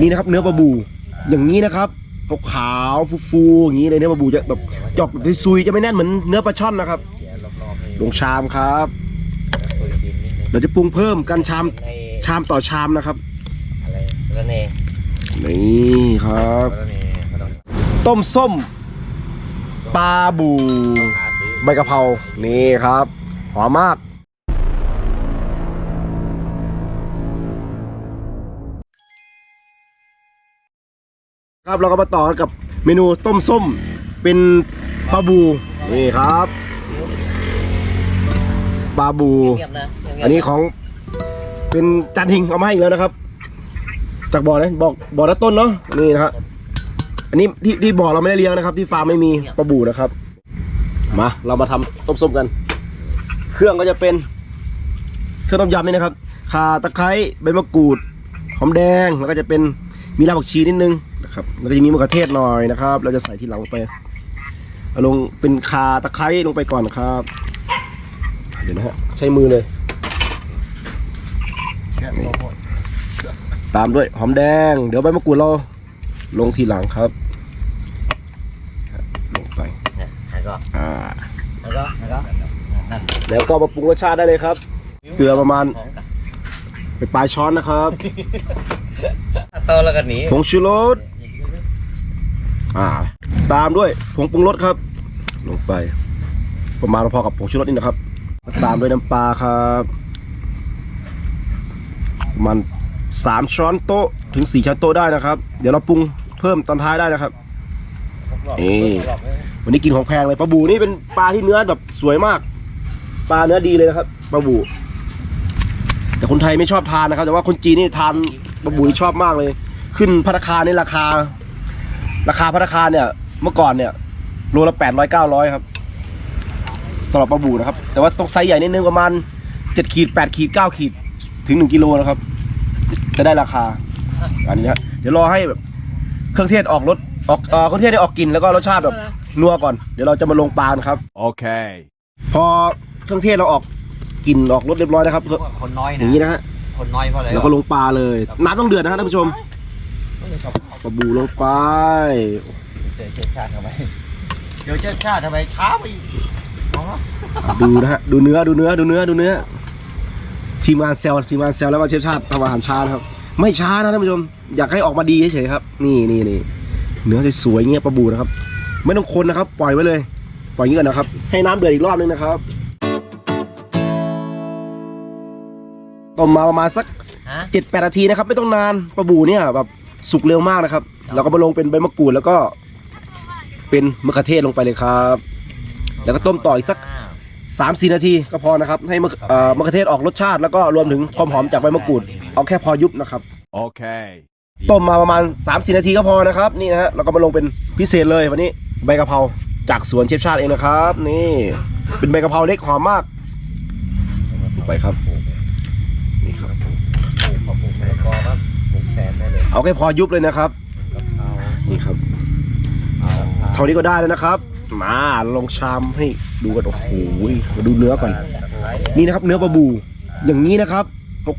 นี่นะครับ เนื้อปลาบู อย่างนี้นะครับขาวๆฟูๆอย่างนี้เลยเนื้อปลาบูจะแบบจอบซุยๆจะไม่แน่นเหมือนเนื้อปลาช่อนนะครับลงชามครับเราจะปรุงเพิ่มกันชามชามต่อชามนะครับนี่ครับ ต้มส้มปลาบู ใบกะเพรานี่ครับหอมมาก ครับเราก็มาต่อกันกับเมนูต้มส้มเป็นปลาบูนี่ครับปลาบูเงียบๆนะเงียบๆอันนี้ของเป็นจานทิงเอามาให้อีกแล้วนะครับ จากบ่อนะบอกบ่อละต้นเนาะนี่นะฮะอันนี้ที่ที่บ่อเราไม่ได้เลี้ยงนะครับ ที่ฟาร์มไม่มีปลาบูนะครับ มาเรามาทำต้มส้มกัน เครื่องก็จะเป็นเครื่องต้มยำนี่นะครับข่าตะไคร้ใบมะกรูดหอมแดงแล้วก็จะเป็นมีรากผักชีนิดนึง นะครับแล้วก็จะมีมะเขือเทศหน่อยนะครับ เราจะใส่ที่หลังลงไปเอาลงเป็นข่าตะไคร้ลงไปก่อนนะครับ เดี๋ยวนะฮะใช้มือเลยตามด้วยหอมแดง เดี๋ยวใบมะกรูดเราลงทีหลังครับครับลงไปเนี่ยแล้วก็อ่าแล้วก็แล้วก็นั่นแล้วก็มาปรุงรสชาติได้เลยครับ เกลือประมาณของกันไปปลายช้อนนะครับโตแล้วก็หนีผงชูรส อ่า ตามด้วยผงปรุงรสครับ ลงไป ประมาณพอกับผงชูรสนี่นะครับ ตามด้วยน้ำปลาครับประมันสามช้อนโต๊ะถึงสี่ช้อนโต๊ะได้นะครับ เดี๋ยวเราปรุงเพิ่มตอนท้ายได้นะครับเอ๊ะวันนี้กินของแพงเลยปลาบูนี่เป็นปลาที่เนื้อแบบสวยมาก ปลาเนื้อดีเลยนะครับปลาบู แต่คนไทยไม่ชอบทานนะครับ แต่ว่าคนจีนนี่ทานปลาบูนี่ชอบมากเลย ขึ้นพัตตคารนี่ราคา ราคาพัตตาคารเนี่ย เมื่อก่อนเนี่ยโลละแปดร้อยเก้าร้อยครับสำหรับปลาบูนะครับ แต่ว่าต้องไซส์ใหญ่นิดนึงประมาณเจ็ดขีดแปดขีดเก้าขีดถึงหนึ่งกิโลนะครับ จะได้ราคาอันนี้นะเดี๋ยวรอให้แบบเครื่องเทศออกรสออกเอ่อเครื่องเทศได้ออกกลิ่นแล้วก็รสชาติแบบนัวก่อน เดี๋ยวเราจะมาลงปลานะครับ Okay. พอเครื่องเทศเราออกกลิ่นออกรสเรียบร้อยนะครับคนน้อยอนะย่างนี้นะฮะคนน้อยเพราะอะไรแล้วก็ลงปลาเลยน้ำต้องเดือดนะฮะท่านผู้ชมปลาบู ลงไป เจอเชิดชาติทำไมเดี๋ยวเชิดชาติทำไมช้าไปอีกมองวะดูนะฮะ ดูเนื้อ ดูเนื้อ ดูเนื้อ ดูเนื้อ ทีมงานเซลทีมงานเซลแล้วว่าเชฟชาติทำอาหารช้านะครับ ไม่ช้านะท่านผู้ชม อยากให้ออกมาดีเฉยๆครับ นี่นี่นี่เนื้อสวยๆเงี้ยปลาบูนะครับ ไม่ต้องคนนะครับ ปล่อยไว้เลย ปล่อยอย่างนี้ก่อนนะครับ ให้น้ำเดือดอีกรอบนึงนะครับ ต้มมาประมาณสักฮะเจ็ดแปดนาทีนะครับ ไม่ต้องนานปลาบูเนี่ยแบบ สุกเร็วมากนะครับ เราก็มาลงเป็นใบมะกรูดแล้วก็เป็นมะเขือเทศลงไปเลยครับ แล้วก็ต้มต่ออีกสักอ้าวสามสี่นาทีก็พอนะครับ ให้มะเอ่อมะเขือเทศออกรสชาติแล้วก็รวมถึงความหอมจากใบมะกรูด เอาแค่พอยุบนะครับ Okay. ต้มมาประมาณ3ามสี่นาทีก็พอนะครับนี่นะฮะเราก็มาลงเป็นพิเศษเลยวันนี้ใบกะเพราจากสวนเชฟชาติเองนะครับ นี่ เป็นใบกะเพราเล็กหอมมากลงไปครับนี่ครับ ปลูกเขาปลูกมะละกอครับปลูกแทนได้ เลยเอาแค่พอยุบเลยนะครับ เอานี่ครับเอาเท่านี้ก็ได้แล้วนะครับ มาลองชามให้ดูกันโอ้โหมาดูเนื้อก่อน นี่นะครับ เนื้อปลาบู อย่างนี้นะครับ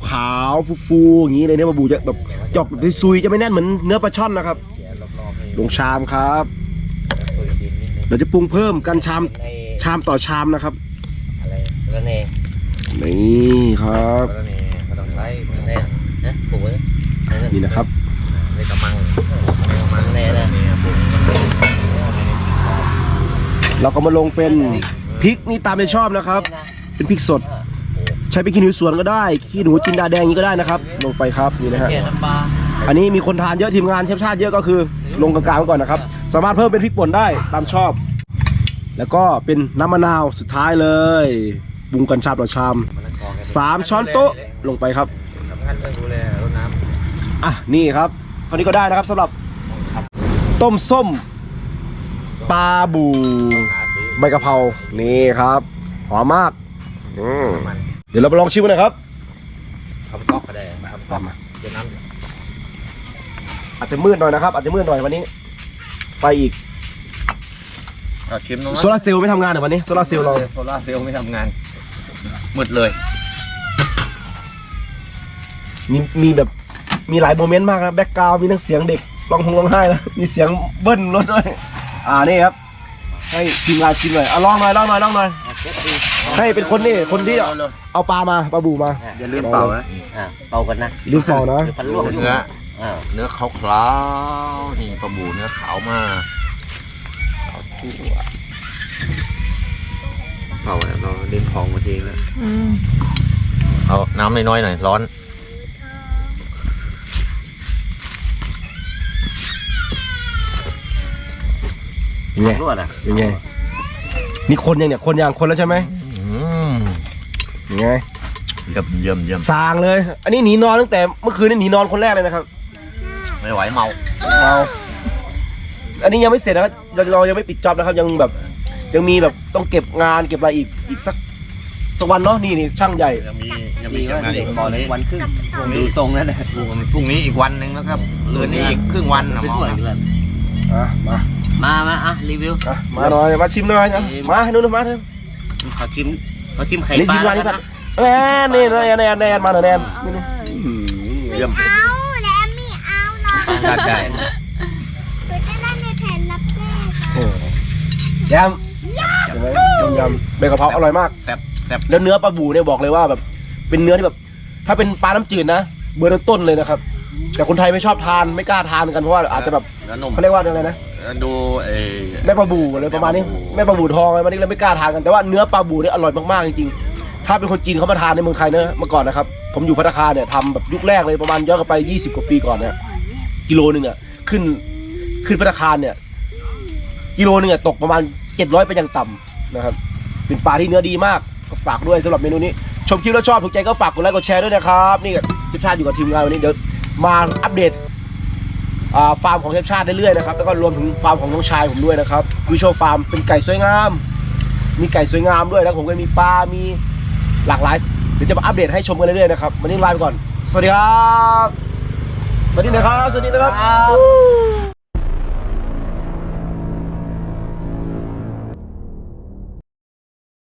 ขาวๆฟูๆอย่างนี้เลยเนื้อปลาบูจะแบบจอกแบบซุยๆจะไม่แน่นเหมือนเนื้อปลาช่อนนะครับเขียนรอบๆให้ลงชามครับคุยดินนิดนึงเราจะปรุงเพิ่มกันชามในชามต่อชามนะครับอะไรสระเนนี่ครับสระเนเขาต้องใช้สระเนนะปลูกไว้ นี่นะครับในกระมังในกระมังแน่นะปลูกเราก็มาลงเป็นพริกนี่ตามใจชอบนะครับ เป็นพริกสด ใช้พริกขี้หนูสวนก็ได้ขี้หนูจินดาแดงนี้ก็ได้นะครับ ลงไปครับนี่นะฮะเขียนน้ำปลาอันนี้มีคนทานเยอะทีมงานเชฟชาติเยอะก็คือ ลงกลางๆไว้ก่อนนะครับ สามารถเพิ่มเป็นพริกป่นได้ตามชอบ แล้วก็เป็นน้ำมะนาวสุดท้ายเลยปรุงกันชามต่อชามสามช้อนโต๊ะลงไปครับสำคัญเรื่องดูแลรดน้ำ อะนี่ครับเท่านี้ก็ได้นะครับสำหรับต้มส้มปลาบูหาซื้อใบกะเพรานี่ครับหอมมากอืมมันเดี๋ยวเราไปลองชิมกันหนะครับทำก๊อกก็ได้ทำก๊อกเดี๋ยวน้ำอาจจะมืดหน่อยนะครับอาจจะมืดหน่อยวันนี้ ไปอีกชิมน้องโซลาร์เซลล์ไม่ทำงานเหรอวันนี้โซลาร์เซลล์เราโซล่าร์เซลล์ไม่ทำงานมืดเลยมีมีแบบ มีหลายโมเมนต์มากนะแบ็กกราวมีทั้งเสียงเด็กร้องหงร้องไห้นะมีเสียงเบิ้ลรถด้วยอ่านี่ครับ ให้ทีมงานชิมหน่อยอะลองหน่อยลองหน่อยลองหน่อยเช็ดดีให้เป็นคนนี่คนที่เอาเอาปลามาปลาบูมาอย่าลืมเป่านะอ่าเป่ากันนะลืมเป่านะเดี๋ยวพันลวกเนื้ออ่าเนื้อขาวขาวๆนี่ปลาบูเนื้อขาวมากขาวทั่วเผาแล้วเราเล่นของมาทีแล้วเอาน้ำน้อยๆหน่อยร้อน เป็นไงลวกอะเป็นไง นี่คนยังเนี่ยคนยังคนแล้วใช่ไหมอืมเป็นไงเยี่ยมเยี่ยมเยี่ยมสางเลย อันนี้หนีนอนตั้งแต่เมื่อคืนนี่หนีนอนคนแรกเลยนะครับไม่ไหวเมาเอาอันนี้ยังไม่เสร็จนะครับเราเรายังไม่ปิดจ็อบนะครับ ยังแบบ ยังมีแบบต้องเก็บงานเก็บอะไรอีกอีกสักสักวันเนาะนี่นี่ช่างใหญ่ ยังมียังดีมีว่าทำงานเด็อีกกบอกเลยวันครึ่งดูทรงแล้วนะพรุ่งนี้อีกวันหนึ่งแล้วครับเรือนนี้อีกครึ่งวันนะเป็นหมอด้วยเลย อะมามามาอะรีวิวอะมาหน่อยมาชิมหน่อยนะมาให้นู่นมาเถอะขอชิมขอชิมไข่นี่ปลาชิมมานี่แล้วก่อนนะแอนนี่แนนแนนแนนมาหน่อยแนนนี่นี่เยี่ยมเอาแล้วไม่เอาหรอกได้ได้หนูจะได้ในแผ่นรับแจ้งโอ้แยมเห็นไหมยำยำใบกะเพราอร่อยมากแซ่บแซ่บแล้วเนื้อปลาบูเนี่ยบอกเลยว่าแบบ เป็นเนื้อที่แบบ ถ้าเป็นปลาน้ำจืดนะเบอร์ต้นๆเลยนะครับ แต่คนไทยไม่ชอบทานไม่กล้าทานกันเพราะว่าอาจจะแบบเนื้อนุ่มเขาเรียกว่าอะไรนะดูเอแม่ปลาบูอะไรประมาณนี้แม่แม่ปปลาลาบูบูทองอะไรประมาณนี้เราไม่กล้าทานกันแต่ว่าเนื้อปลาบูเนี่ยอร่อยมากๆจริงๆถ้าเป็นคนจีนเขามาทานในเมืองไทยเนอะเมื่อก่อนนะครับผมอยู่พัตตาคารเนี่ยทำแบบยุคแรกเลยประมาณย้อนกลับไป 20 กว่าปีก่อนเนี่ยกิโลหนึ่งอะขึ้นขึ้นพัตตาคารเนี่ยกิโลหนึ่งอะตกประมาณ 700เป็นอย่างต่ำนะครับเป็นปลาที่เนื้อดีมากก็ฝากด้วยสำหรับเมนูนี้ ชมคลิปแล้วชอบถูกใจก็ฝากกดไลค์กดแชร์ด้วยนะครับนี่กับเชฟชาติอยู่กับทีมงานวันนี้เดี๋ยว มาอัปเดตฟาร์มของเทพชาติเรื่อยๆนะครับแล้วก็รวมถึงฟาร์มของน้องชายผมด้วยนะครับวิโชฟาร์มเป็นไก่สวยงาม มีไก่สวยงามด้วยแล้วผมก็มีปลา มีหลากหลายเดี๋ยวจะมาอัปเดตให้ชมกันเรื่อยๆนะครับวันนี้ลาไปก่อน สวัสดีครับ สวัสดีนะครับ สวัสดีนะครับ